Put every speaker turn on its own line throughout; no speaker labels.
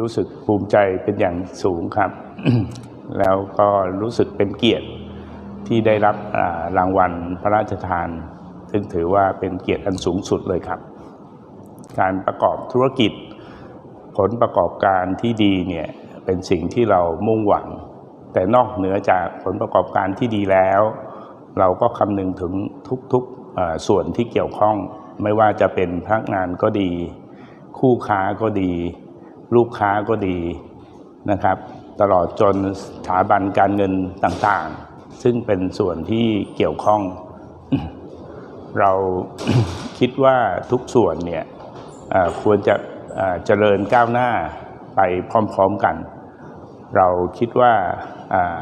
รู้สึกภูมิใจเป็นอย่างสูงครับ แล้วก็รู้สึกเป็นเกียรติที่ได้รับรางวัลพระราชทาน ซึ่งถือว่าเป็นเกียรติอันสูงสุดเลยครับ การประกอบธุรกิจ ผลประกอบการที่ดีเนี่ยเป็นสิ่งที่เรามุ่งหวัง แต่นอกเหนือจากผลประกอบการที่ดีแล้ว เราก็คำนึงถึงทุกๆส่วนที่เกี่ยวข้อง ไม่ว่าจะเป็นพนักงานก็ดี คู่ค้าก็ดี ลูกค้าก็ดีนะครับ ตลอดจนสถาบันการเงินต่างๆ ซึ่งเป็นส่วนที่เกี่ยวข้อง เราคิดว่าทุกส่วนเนี่ยควรจะเอ่อเจริญก้าวหน้าไปพร้อมๆกัน เราคิดว่าอ่า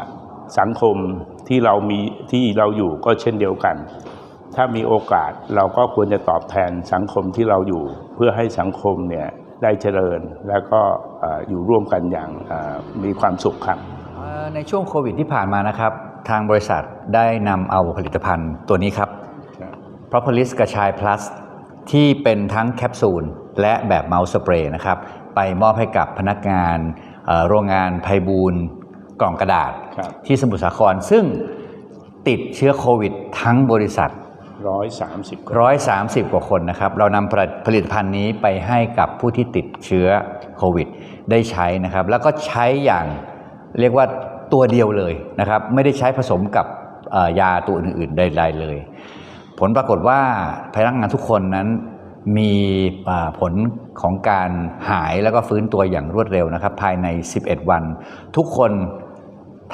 สังคมที่เรามีที่เราอยู่ก็เช่นเดียวกัน ถ้ามีโอกาสเราก็ควรจะตอบแทนสังคมที่เราอยู่ เพื่อให้สังคมเนี่ย ได้เจริญ แล้วก็เอ่ออยู่ร่วมกันอย่างเอ่อมีความสุขครับ
เอ่อในช่วงโควิดที่ผ่านมานะครับ ทางบริษัทได้นำเอาผลิตภัณฑ์ตัวนี้ครับ Propolis กระชาย plus ที่เป็นทั้งแคปซูลและแบบเมาส์สเปรย์นะครับ ไปมอบให้กับพนักงานเอ่อโรงงานไพบูลย์กล่องกระดาษ
ครับ
ที่สมุทรสาคร ซึ่งติดเชื้อโควิด ทั้งบริษัท
ร้อยสามสิบ
130กว่าคนนะครับ เรานำผลิตภัณฑ์นี้ไปให้กับผู้ที่ติดเชื้อโควิด ได้ใช้นะครับ แล้วก็ใช้อย่างเรียกว่าตัวเดียวเลยนะครับ ไม่ได้ใช้ผสมกับยาตัวอื่นๆใดๆเลย ผลปรากฏว่าพนักงานทุกคนนั้นมีผลของการหายแล้วก็ฟื้นตัวอย่างรวดเร็วนะครับ ภายใน 11 วัน ทุกคน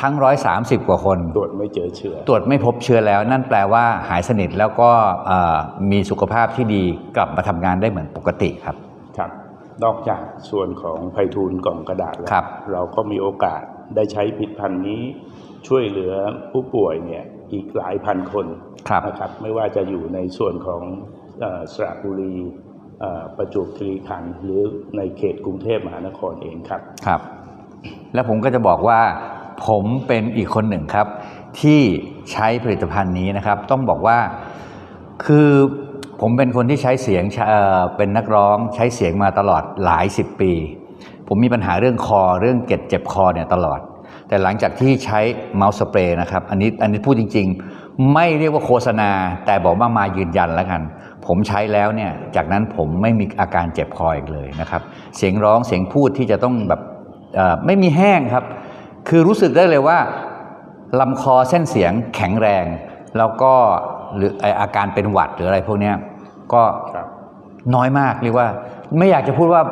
ทั้ง 130 กว่าคน
ตรวจไม่เจอเชื้อ
ตรวจไม่พบเชื้อแล้ว นั่นแปลว่าหายสนิทแล้วก็เอ่อมีสุขภาพที่ดีกลับมาทำงานได้เหมือนปกติครับ
ครับ นอกจากส่วนของไพฑูรย์กล่องกระดาษแล้ว
ครับ
เราก็มีโอกาสได้ใช้ผลิตภัณฑ์นี้ ช่วยเหลือผู้ป่วยเนี่ยอีกหลายพันคน
ครับ
นะครับไม่ว่าจะอยู่ในส่วนของเอ่อสระบุรีเอ่อประจวบคีรีขันธ์หรือในเขตกรุงเทพมหานครเองครับ
ครับ แล้วผมก็จะบอกว่า ผมเป็นอีกคนหนึ่งครับ ที่ใช้ผลิตภัณฑ์นี้นะครับ ต้องบอกว่าคือผมเป็นคนที่ใช้เสียงเเป็นนักร้องใช้เสียงมาตลอดหลายสิบปี ผมมีปัญหาเรื่องคอเรื่องเกล็ดเจ็บคอเนี่ยตลอด แต่หลังจากที่ใช้เมาส์สเปรย์นะครับอันนี้อันนี้พูดจริง ๆ ไม่เรียกว่าโฆษณา แต่บอกว่ามายืนยันแล้วกัน ผมใช้แล้วเนี่ยจากนั้นผมไม่มีอาการเจ็บคออีกเลยนะครับ เสียงร้องเสียงพูดที่จะต้องแบบไม่มีแห้งครับ คือรู้สึกได้เลยว่าลำคอเส้นเสียงแข็งแรง แล้วก็หรืออาการเป็นหวัดหรืออะไรพวกนี้ก็น้อยมากเรียกว่า ไม่อยากจะพูดว่า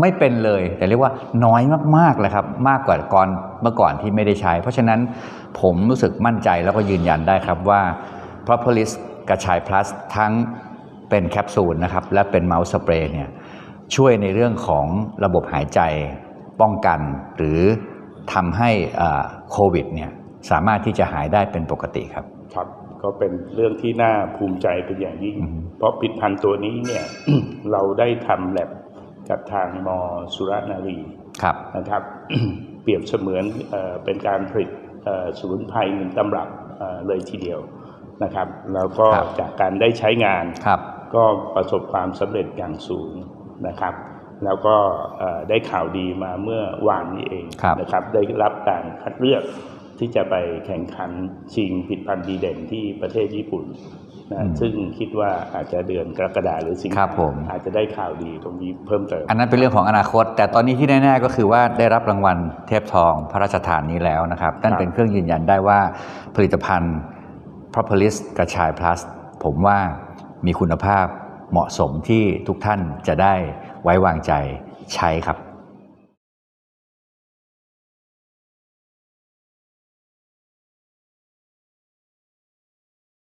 ไม่เป็นเลย แต่เรียกว่าน้อยมากๆเลยครับ มากกว่าก่อนเมื่อก่อนที่ไม่ได้ใช้ เพราะฉะนั้นผมรู้สึกมั่นใจแล้วก็ยืนยันได้ครับว่า Propolis กระชาย plus ทั้งเป็นแคปซูลนะครับ และเป็นเมาส์สเปรย์เนี่ยช่วยในเรื่องของระบบหายใจป้องกันหรือ ทำให้อ่าโควิดเนี่ยสามารถที่จะหายได้เป็นปกติครับ
ครับก็เป็นเรื่องที่น่าภูมิใจเป็นอย่างยิ่ง
อือฮึ
เพราะผลิตภัณฑ์ตัวนี้เนี่ยเราได้ทำแลบกับทางมสุรนารี
ครับ
นะครับ เปรียบเสมือนเอ่อเป็นการผลิตเอ่อสมุนไพรหนึ่งตำรับเอ่อเลยทีเดียวนะครับ แล้วก็
ครับ
จากการได้ใช้งาน
ครับ
ก็ประสบความสำเร็จอย่างสูงนะครับ แล้วก็เอ่อได้ข่าวดีมาเมื่อวานนี้เอง
ครับ
นะครับ ได้รับการคัดเลือกที่จะไปแข่งขันชิงผลิดพันธ์ดีเด่นที่ประเทศญี่ปุ่นนะซึ่งคิดว่าอาจจะเดือนกรกฎาหรือสิง
ครั
หา
บผม
อาจจะได้ข่าวดีตรงนี้เพิ่มเติม
อันนั้นเป็นเรื่องของอนาคต แต่ตอนนี้ที่แน่ๆก็คือว่าได้รับรางวัลเทพทองพระราชทานนี้แล้วนะครับนั่น
ครับ
เป็นเครื่องยืนยันได้ว่าผลิตภัณฑ์ Propolis กระชาย plus ผมว่ามีคุณภาพเหมาะสมที่ทุกท่านจะได้ ไว้วางใจใช้ครับ